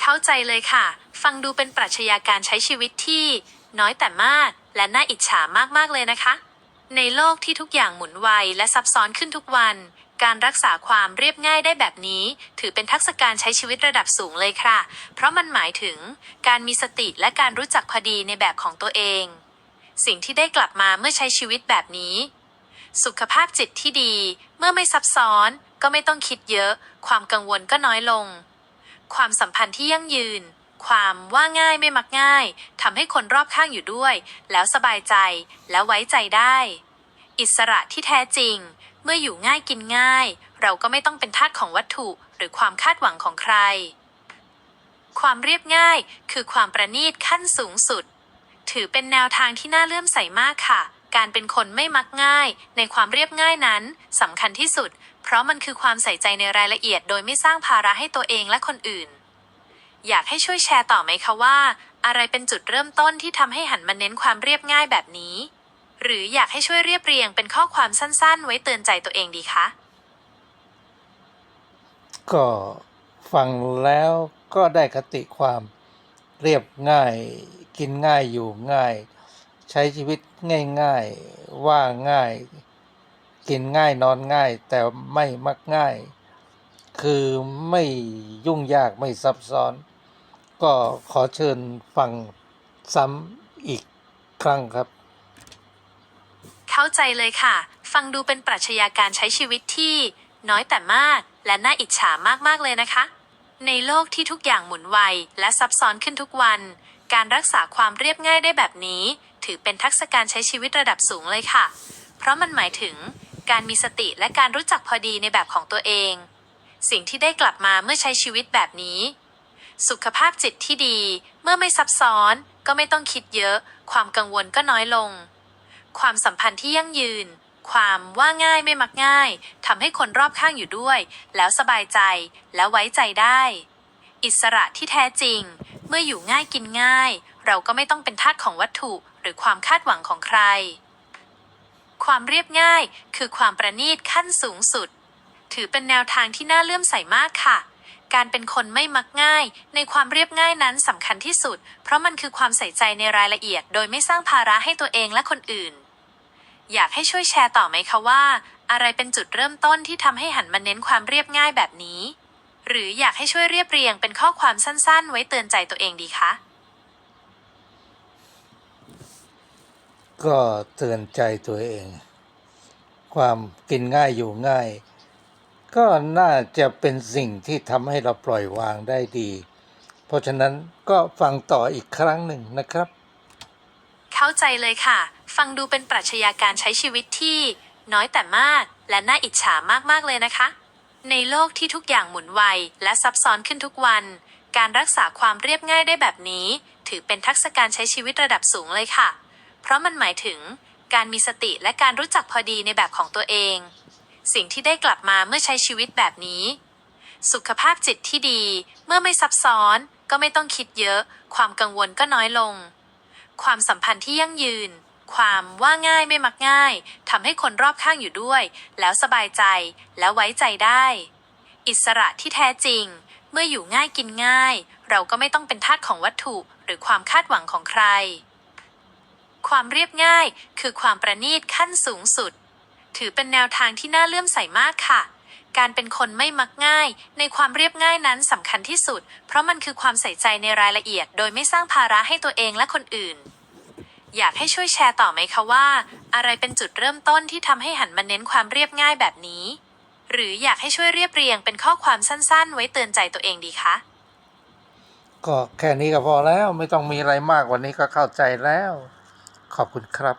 เข้าใจเลยค่ะ ฟังดูเป็นปรัชญาการใช้ชีวิตที่ น้อยแต่มาก และน่าอิจฉามากๆเลยนะคะ ในโลกที่ทุกอย่างหมุนไวและซับซ้อนขึ้นทุกวัน การรักษาความเรียบง่ายได้แบบนี้ ถือเป็นทักษะการใช้ชีวิตระดับสูงเลยค่ะ เพราะมันหมายถึง การมีสติและการรู้จักพอดีในแบบของตัวเอง สิ่งที่ได้กลับมาเมื่อใช้ชีวิตแบบนี้ สุขภาพจิตที่ดี เมื่อไม่ซับซ้อน ก็ไม่ต้องคิดเยอะ ความกังวลก็น้อยลง ความสัมพันธ์ที่ยั่งยืน ความว่าง่ายไม่มักง่ายทำให้คนรอบข้างอยู่ด้วย แล้วสบายใจ และไว้ใจได้ อิสระที่แท้จริง เมื่ออยู่ง่ายกินง่าย เราก็ไม่ต้องเป็นทาสของวัตถุ หรือความคาดหวังของใคร ความเรียบง่ายคือความประณีตขั้นสูงสุด ถือเป็นแนวทางที่น่าเลื่อมใสมากค่ะ การเป็นคนไม่มักง่าย ในความเรียบง่ายนั้นสำคัญที่สุด เพราะมันคือความใส่ใจในรายละเอียด โดยไม่สร้างภาระให้ตัวเองและคนอื่น อยากให้ช่วยแชร์ต่อไหมคะว่า อะไรเป็นจุดเริ่มต้นที่ทำให้หันมาเน้นความเรียบง่ายแบบนี้ หรืออยากให้ช่วยเรียบเรียงเป็นข้อความสั้น ๆ ไว้เตือนใจตัวเองดีคะก็ฟังแล้วก็ได้คติความเรียบง่าย กินง่ายอยู่ง่าย ใช้ชีวิตง่ายๆ ว่าง่าย กินง่ายนอนง่าย แต่ไม่มักง่าย คือไม่ยุ่งยากไม่ซับซ้อน ก็ขอเชิญฟังซ้ำอีกครั้งครับ เข้าใจเลยค่ะ ฟังดูเป็นปรัชญาการใช้ชีวิตที่ น้อยแต่มากและน่าอิจฉามากๆเลยนะคะ ในโลกที่ทุกอย่างหมุนไวและซับซ้อนขึ้นทุกวัน การรักษาความเรียบง่ายได้แบบนี้ ถือเป็นทักษะการใช้ชีวิตระดับสูงเลยค่ะ เพราะมันหมายถึงการมีสติและการรู้จักพอดีในแบบของตัวเอง สิ่งที่ได้กลับมาเมื่อใช้ชีวิตแบบนี้ สุขภาพจิตที่ดีเมื่อไม่ซับซ้อนก็ไม่ต้องคิดเยอะ ความกังวลก็น้อยลง ความสัมพันธ์ที่ยั่งยืน ความว่าง่ายไม่มักง่ายทำให้คนรอบข้างอยู่ด้วย แล้วสบายใจและไว้ใจได้ อิสระที่แท้จริง เมื่ออยู่ง่ายกินง่าย เราก็ไม่ต้องเป็นทาสของวัตถุหรือความคาดหวังของใคร ความเรียบง่ายคือความประณีตขั้นสูงสุด ถือเป็นแนวทางที่น่าเลื่อมใสมากค่ะ การเป็นคนไม่มักง่าย ในความเรียบง่ายนั้นสำคัญที่สุด เพราะมันคือความใส่ใจในรายละเอียด โดยไม่สร้างภาระให้ตัวเองและคนอื่น อยากให้ช่วยแชร์ต่อไหมคะว่า อะไรเป็นจุดเริ่มต้นที่ทำให้หันมาเน้นความเรียบง่ายแบบนี้ หรืออยากให้ช่วยเรียบเรียงเป็นข้อความสั้นๆ ไว้เตือนใจตัวเองดีคะก็เตือนใจตัวเอง ความกินง่ายอยู่ง่าย ก็น่าจะเป็นสิ่งที่ทำให้เราปล่อยวางได้ดี เพราะฉะนั้นก็ฟังต่ออีกครั้งหนึ่งนะครับ เข้าใจเลยค่ะ ฟังดูเป็นปรัชญาการใช้ชีวิตที่ น้อยแต่มากและน่าอิจฉามากๆเลยนะคะ ในโลกที่ทุกอย่างหมุนไวและซับซ้อนขึ้นทุกวัน การรักษาความเรียบง่ายได้แบบนี้ ถือเป็นทักษะการใช้ชีวิตระดับสูงเลยค่ะ เพราะมันหมายถึง การมีสติและการรู้จักพอดีในแบบของตัวเอง สิ่งที่ได้กลับมาเมื่อใช้ชีวิตแบบนี้ สุขภาพจิตที่ดี เมื่อไม่ซับซ้อน ก็ไม่ต้องคิดเยอะ ความกังวลก็น้อยลง ความสัมพันธ์ที่ยั่งยืน ความว่าง่ายไม่มักง่ายทำให้คนรอบข้างอยู่ด้วย แล้วสบายใจและไว้ใจได้ อิสระที่แท้จริง เมื่ออยู่ง่ายกินง่าย เราก็ไม่ต้องเป็นทาสของวัตถุหรือความคาดหวังของใคร ความเรียบง่ายคือความประณีตขั้นสูงสุด ถือเป็นแนวทางที่น่าเลื่อมใสมากค่ะการเป็นคนไม่มักง่าย ในความเรียบง่ายนั้นสำคัญที่สุด เพราะมันคือความใส่ใจในรายละเอียด โดยไม่สร้างภาระให้ตัวเองและคนอื่น อยากให้ช่วยแชร์ต่อไหมคะว่า อะไรเป็นจุดเริ่มต้นที่ทำให้หันมาเน้นความเรียบง่ายแบบนี้ หรืออยากให้ช่วยเรียบเรียงเป็นข้อความสั้นๆ ไว้เตือนใจตัวเองดีคะก็แค่นี้ก็พอแล้วไม่ต้องมีอะไรมากกว่านี้ก็เข้าใจแล้ว ขอบคุณครับ